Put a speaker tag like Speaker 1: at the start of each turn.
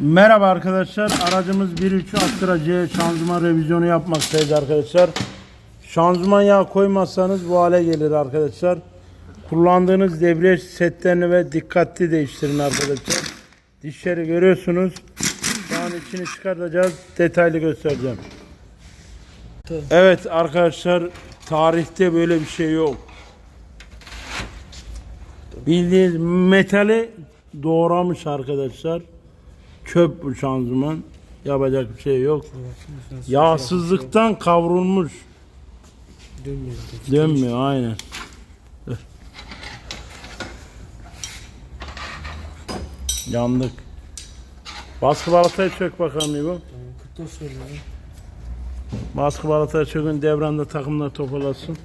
Speaker 1: Merhaba arkadaşlar. Aracımız 1.3 Astra C şanzıman revizyonu yapmaktayız arkadaşlar. Şanzıman yağı koymazsanız bu hale gelir arkadaşlar. Kullandığınız debriyaj setlerini ve dikkatli değiştirin arkadaşlar. Dişleri görüyorsunuz. Şu an içini çıkartacağız. Detaylı göstereceğim. Evet arkadaşlar tarihte böyle bir şey yok. Bildiğiniz metali doğramış arkadaşlar. Çöp bu şanzıman. Yapacak bir şey yok. Yağsızlıktan kavrulmuş.
Speaker 2: Dönmüyor.
Speaker 1: Dönmüyor aynen. Dur. Yandık. Baskı balatayı çök bakalım İbo.
Speaker 2: 44 söylüyorum.
Speaker 1: Baskı balatayı çökün devranda takımlar toparlasın.